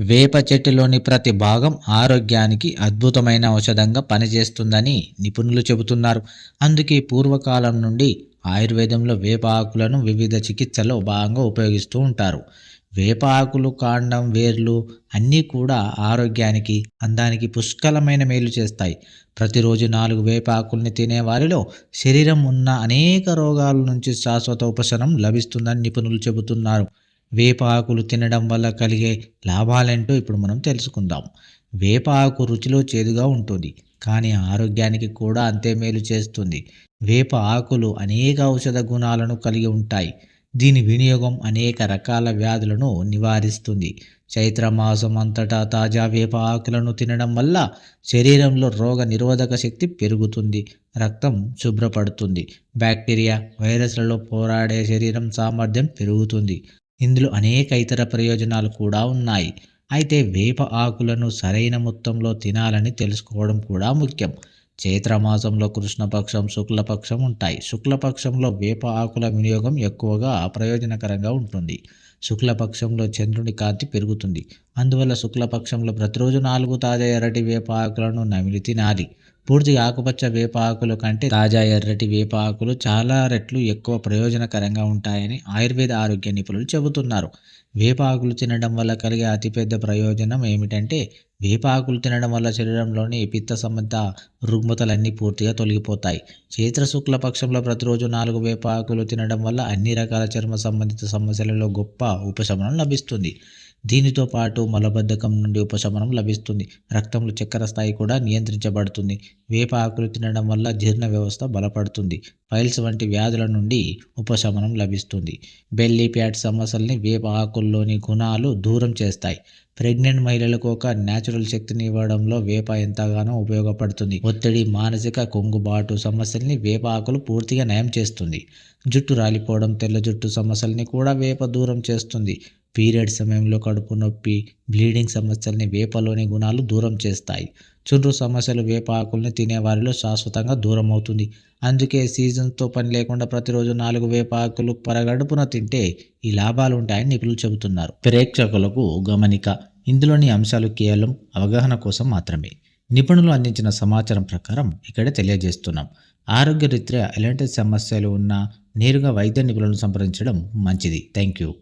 వేప చెట్టులోని ప్రతి భాగం ఆరోగ్యానికి అద్భుతమైన ఔషధంగా పనిచేస్తుందని నిపుణులు చెబుతున్నారు. అందుకే పూర్వకాలం నుండి ఆయుర్వేదంలో వేప ఆకులను వివిధ చికిత్సలో భాగంగా ఉపయోగిస్తూ ఉంటారు. వేప ఆకులు కాండం వేర్లు అన్నీ కూడా ఆరోగ్యానికి అందానికి పుష్కలమైన మేలు చేస్తాయి. ప్రతిరోజు నాలుగు వేప ఆకుల్ని తినే వారిలో శరీరం ఉన్న అనేక రోగాల నుంచి శాశ్వత ఉపశమనం లభిస్తుందని నిపుణులు చెబుతున్నారు. వేప ఆకులు తినడం వల్ల కలిగే లాభాలేంటో ఇప్పుడు మనం తెలుసుకుందాం. వేప ఆకు రుచిలో చేదుగా ఉంటుంది కానీ ఆరోగ్యానికి కూడా అంతే మేలు చేస్తుంది. వేప ఆకులు అనేక ఔషధ గుణాలను కలిగి ఉంటాయి. దీని వినియోగం అనేక రకాల వ్యాధులను నివారిస్తుంది. చైత్రమాసం అంతటా తాజా వేప ఆకులను తినడం వల్ల శరీరంలో రోగ నిరోధక శక్తి పెరుగుతుంది రక్తం శుభ్రపడుతుంది. బ్యాక్టీరియా వైరస్లలో పోరాడే శరీరం సామర్థ్యం పెరుగుతుంది. ఇందులో అనేక ఇతర ప్రయోజనాలు కూడా ఉన్నాయి. అయితే వేప ఆకులను సరైన మొత్తంలో తినాలని తెలుసుకోవడం కూడా ముఖ్యం. చైత్రమాసంలో కృష్ణపక్షం శుక్లపక్షం ఉంటాయి. శుక్లపక్షంలో వేప ఆకుల వినియోగం ఎక్కువగా ప్రయోజనకరంగా ఉంటుంది. శుక్లపక్షంలో చంద్రుని కాంతి పెరుగుతుంది. అందువల్ల శుక్లపక్షంలో ప్రతిరోజు నాలుగు తాజా ఎర్రటి వేప ఆకులను నమిలి తినాలి. పూర్తిగా ఆకుపచ్చ వేప ఆకుల కంటే తాజా ఎర్రటి వేప ఆకులు చాలా రెట్లు ఎక్కువ ప్రయోజనకరంగా ఉంటాయని ఆయుర్వేద ఆరోగ్య నిపుణులు చెబుతున్నారు. వేప ఆకులు తినడం వల్ల కలిగే అతిపెద్ద ప్రయోజనం ఏమిటంటే వేప ఆకులు తినడం వల్ల శరీరంలోని పిత్త సంబంధ రుగ్మతలన్నీ పూర్తిగా తొలగిపోతాయి. చైత్ర శుక్ల పక్షంలో ప్రతిరోజు నాలుగు వేప ఆకులు తినడం వల్ల అన్ని రకాల చర్మ సంబంధిత సమస్యలలో గొప్ప ఉపశమనం లభిస్తుంది. దీనితో పాటు మలబద్ధకం నుండి ఉపశమనం లభిస్తుంది. రక్తంలో చక్కెర స్థాయి కూడా నియంత్రించబడుతుంది. వేప ఆకులు తినడం వల్ల జీర్ణ వ్యవస్థ బలపడుతుంది. పైల్స్ వంటి వ్యాధుల నుండి ఉపశమనం లభిస్తుంది. బెల్లీ ప్యాట్ సమస్యల్ని వేప ఆకుల్లోని గుణాలు దూరం చేస్తాయి. ప్రెగ్నెంట్ మహిళలకు ఒక న్యాచురల్ శక్తిని ఇవ్వడంలో వేప ఎంతగానో ఉపయోగపడుతుంది. ఒత్తిడి మానసిక కొంగుబాటు సమస్యల్ని వేప ఆకులు పూర్తిగా నయం చేస్తుంది. జుట్టు రాలిపోవడం తెల్ల జుట్టు సమస్యల్ని కూడా వేప దూరం చేస్తుంది. పీరియడ్ సమయంలో కడుపు నొప్పి బ్లీడింగ్ సమస్యల్ని వేపలోని గుణాలు దూరం చేస్తాయి. చుండ్రు సమస్యలు వేప ఆకుల్ని తినే వారిలో శాశ్వతంగా దూరం అవుతుంది. అందుకే సీజన్తో పని లేకుండా ప్రతిరోజు నాలుగు వేప ఆకులు పరగడుపున తింటే ఈ లాభాలు ఉంటాయని నిపుణులు చెబుతున్నారు. ప్రేక్షకులకు గమనిక ఇందులోని అంశాలు కేవలం అవగాహన కోసం మాత్రమే. నిపుణులు అందించిన సమాచారం ప్రకారం ఇక్కడ తెలియజేస్తున్నాం. ఆరోగ్యరీత్యా ఎలాంటి సమస్యలు ఉన్నా నేరుగా వైద్య నిపుణులను సంప్రదించడం మంచిది. Thank you